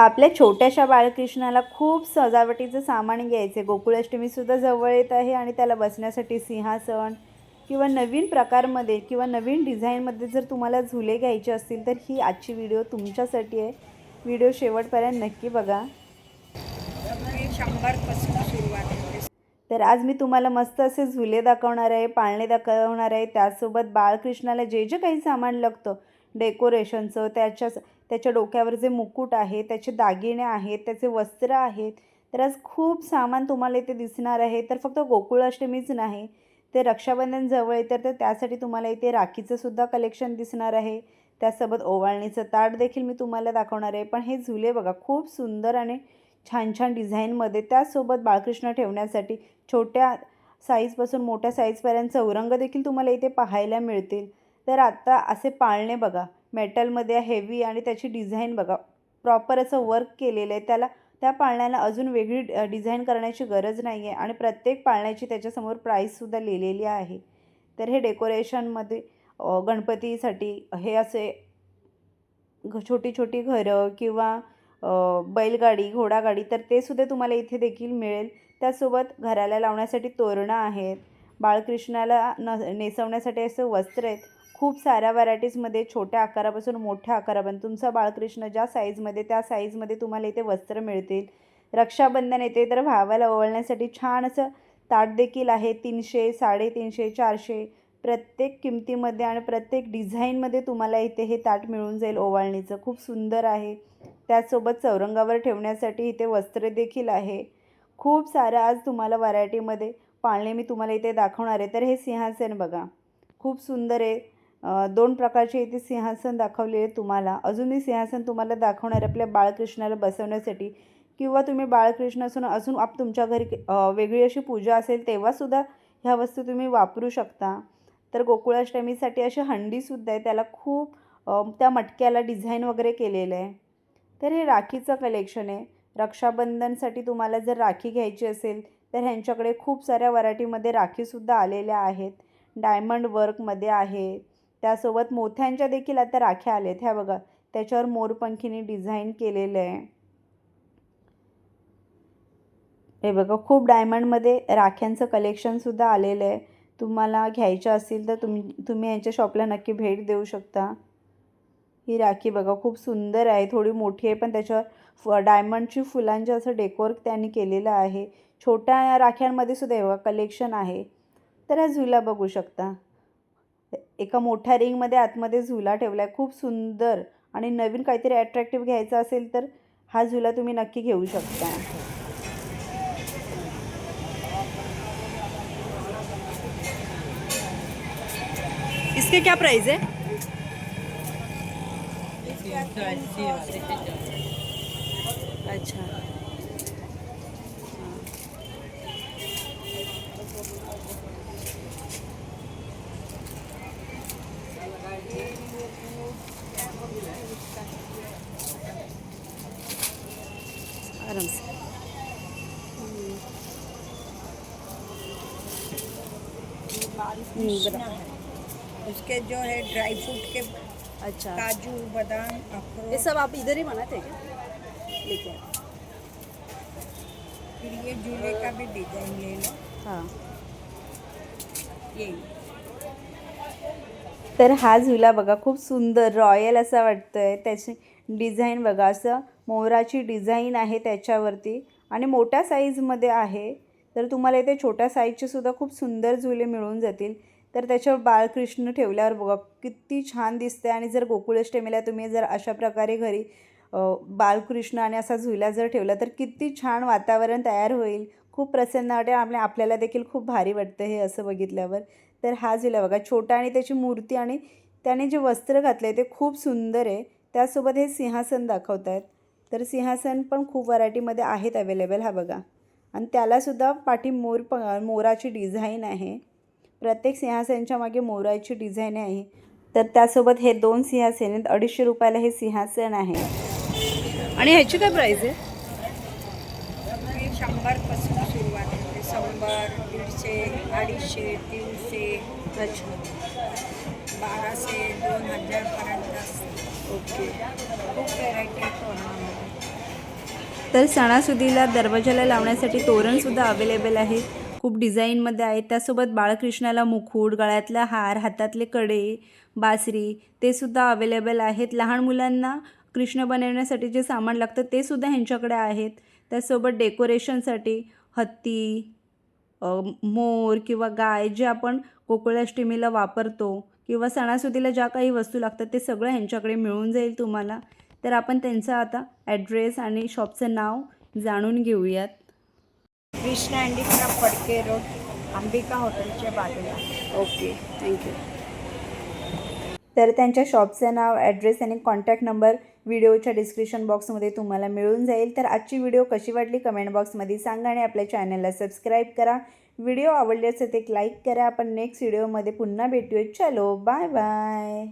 आपल्या छोट्याशा बाळकृष्णाला खूप सजावटीचं सामान घ्यायचे. गोकुळाष्टमीसुद्धा जवळ येत आहे आणि त्याला बसण्यासाठी सिंहासन किंवा नवीन प्रकारमध्ये किंवा नवीन डिझाईनमध्ये जर तुम्हाला झुले घ्यायचे असतील तर ही आजची व्हिडिओ तुमच्यासाठी आहे. व्हिडिओ शेवटपर्यंत नक्की बघा. तर आज मी तुम्हाला मस्त असे झुले दाखवणार आहे पाळणे दाखवणार आहे. त्यासोबत बाळकृष्णाला जे जे काही सामान लागतं डेकोरेशनचं त्याच्या त्याच्या डोक्यावर जे मुकुट आहे त्याचे दागिने आहेत त्याचे वस्त्र आहेत तर आज खूप सामान तुम्हाला इथे दिसणार आहे. तर फक्त गोकुळाष्टमीच नाही ते रक्षाबंधन जवळ आहे तर त्यासाठी तुम्हाला इथे राखीचं सुद्धा कलेक्शन दिसणार आहे. त्यासोबत ओवाळणीचं ताट देखील मी तुम्हाला दाखवणार आहे. पण हे झुले बघा खूप सुंदर आणि छान छान डिझाईनमध्ये त्याचसोबत बाळकृष्ण ठेवण्यासाठी छोट्या साईजपासून मोठ्या साईजपर्यंत चौरंग देखील तुम्हाला इथे पाहायला मिळतील. तर आत्ता असे पाळणे बघा. मेटलमध्ये हेवी आणि त्याची डिझाईन बघा. प्रॉपर असं वर्क केलेलं आहे. त्याला त्या पाळण्याला अजून वेगळी डिझाईन करण्याची गरज नाही आहे आणि प्रत्येक पाळण्याची त्याच्यासमोर प्राईससुद्धा लिहिलेली आहे. तर हे डेकोरेशनमध्ये गणपतीसाठी हे असे घ- छोटी छोटी घरं किंवा बैलगाडी घोडागाडी तर ते सुद्धा तुम्हाला इथे देखील मिळेल. त्यासोबत घराला लावण्यासाठी तोरणं आहेत. बाळकृष्णाला न नेसवण्यासाठी असं वस्त्र आहेत. खूप साऱ्या व्हरायटीजमध्ये छोट्या आकारापासून मोठ्या आकारापर्यंत. तुमचा बाळकृष्ण ज्या साईजमध्ये त्या साईजमध्ये तुम्हाला इथे वस्त्र मिळतील. रक्षाबंधन येते तर भावाला ओवळण्यासाठी छान असं ताट देखील आहे. तीनशे साडेतीनशे चारशे. प्रत्येक किमतीमध्ये आणि प्रत्येक डिझाईनमध्ये तुम्हाला इथे हे ताट मिळून जाईल ओवाळणीचं. खूप सुंदर आहे. त्याचसोबत चौरंगावर ठेवण्यासाठी इथे वस्त्र देखील आहे. खूप सारं आज तुम्हाला व्हरायटीमध्ये पाळणे मी तुम्हाला इथे दाखवणार आहे. तर हे सिंहासन बघा. खूप सुंदर आहे. दोन प्रकारचे इथे सिंहासन दाखवले आहे तुम्हाला. अजूनही सिंहासन तुम्हाला दाखवणार आपल्या बाळकृष्णाला बसवण्यासाठी. किंवा तुम्ही बाळकृष्ण असून अजून आप तुमच्या घरी वेगळी अशी पूजा असेल तेव्हासुद्धा ह्या वस्तू तुम्ही वापरू शकता. तर गोकुळाष्टमीसाठी अशी हंडीसुद्धा आहे. त्याला खूप त्या मटक्याला डिझाईन वगैरे केलेलं आहे. तर हे राखीचं कलेक्शन आहे. रक्षाबंधनसाठी तुम्हाला जर राखी घ्यायची असेल तर ह्यांच्याकडे खूप साऱ्या व्हरायटीमध्ये राखीसुद्धा आलेल्या आहेत. डायमंड वर्कमध्ये आहेत त्यासोबत मोत्यांच्या देखील आता राख्या आलेत ह्या बघा त्याच्यावर मोरपंखीने डिझाईन केलेलं आहे. हे बघा खूप डायमंडमध्ये राख्यांचं कलेक्शनसुद्धा आलेलं आहे. तुम्हाला घ्यायचं असेल तर तुम तुम्ही यांच्या शॉपला नक्की भेट देऊ शकता. ही राखी बघा खूप सुंदर आहे. थोडी मोठी आहे पण त्याच्यावर फ डायमंडची फुलांचं असं डेकोर त्यांनी केलेलं आहे. छोट्या राख्यांमध्ये सुद्धा हे बघा कलेक्शन आहे. तर हा झुला बघू शकता. एका मोठ्या रिंगमध्ये आतमध्ये झुला ठेवला आहे खूप सुंदर आणि नवीन काहीतरी अट्रॅक्टिव्ह घ्यायचं असेल तर हा झुला तुम्ही नक्की घेऊ शकता. इसके क्या प्राइस है अच्छा. उसके जो है ड्राई फ्रूट के अच्छा। काजू बादाम ये सब आप इधर ही बनाते हैं आए। फिर ये झूले का भी डिजाइन ले लो। हाँ। यही तर हा झुला बघा खूप सुंदर रॉयल असा वाटतोय. त्याची डिझाईन बघा असं. मोराची डिझाईन आहे त्याच्यावरती आणि मोठ्या साईजमध्ये आहे. तर तुम्हाला इथे छोट्या साईजचे सुद्धा खूप सुंदर झुले मिळून जातील. तर त्याच्यावर बाळकृष्ण ठेवल्यावर बघा किती छान दिसते आणि जर गोकुळाष्टमीला तुम्ही जर अशा प्रकारे घरी बाळकृष्ण आणि असा झुला जर ठेवला तर किती छान वातावरण तयार होईल. खूप प्रसन्न वाटेल. आपल्या आपल्याला देखील खूप भारी वाटतं हे असं बघितल्यावर. तर हा झुला बघा छोटा आणि त्याची मूर्ती आणि त्याने जे वस्त्र घातलं आहे ते खूप सुंदर आहे. त्यासोबत हे सिंहासन दाखवत आहेत तर सिंहासन पण खूप व्हरायटीमध्ये आहेत अवेलेबल हा बघा. आणि त्यालासुद्धा पाठी मोर प मोराची डिझाईन आहे. प्रत्येक सिंहासनच्या मागे मोराची डिझाईन आहे. तर त्यासोबत हे दोन सिंहासन आहेत. अडीचशे रुपयाला हे सिंहासन आहे. आणि ह्याची काय प्राईस आहे? हे शंभरपासून सुरुवात होते. शंभर दीडशे अडीचशे तीनशे. अच्छा. बाराशे दोन हजारपर्यंत ओके. खूप व्हेरायटी तोरणामध्ये. तर सणासुदीला दरवाजाला लावण्यासाठी तोरणसुद्धा अवेलेबल आहे. खूप डिझाईनमध्ये आहे. त्यासोबत बाळकृष्णाला मुकुट गळ्यातला हार हातातले कडे बासरी ते सुद्धा अवेलेबल आहेत. लहान मुलांना कृष्ण बनवण्यासाठी जे सामान लागतं ते सुद्धा ह्यांच्याकडे आहेत. त्यासोबत डेकोरेशनसाठी हत्ती मोर किंवा गाय जे आपण गोकुळाष्टमीला वापरतो किंवा सणासुदीला ज्या काही वस्तू लागतात ते सगळं ह्यांच्याकडे मिळून जाईल तुम्हाला. तर आपण त्यांचा आता ॲड्रेस आणि शॉपचं नाव जाणून घेऊयात. कृष्ण हँडीक्राफ्ट फडके रोड अंबिका हॉटेलच्या बाजूला. ओके थँक्यू तर त्यांच्या शॉपचं नाव ॲड्रेस आणि कॉन्टॅक्ट नंबर व्हिडिओच्या डिस्क्रिप्शन बॉक्समध्ये तुम्हाला मिळून जाईल. तर आजची व्हिडिओ कशी वाटली? कमेंट बॉक्समध्ये सांगा आणि आपल्या चॅनलला सबस्क्राईब करा. व्हिडिओ आवडले असेल तर एक लाईक करा. आपण नेक्स्ट व्हिडिओमध्ये पुन्हा भेटूया चलो बाय बाय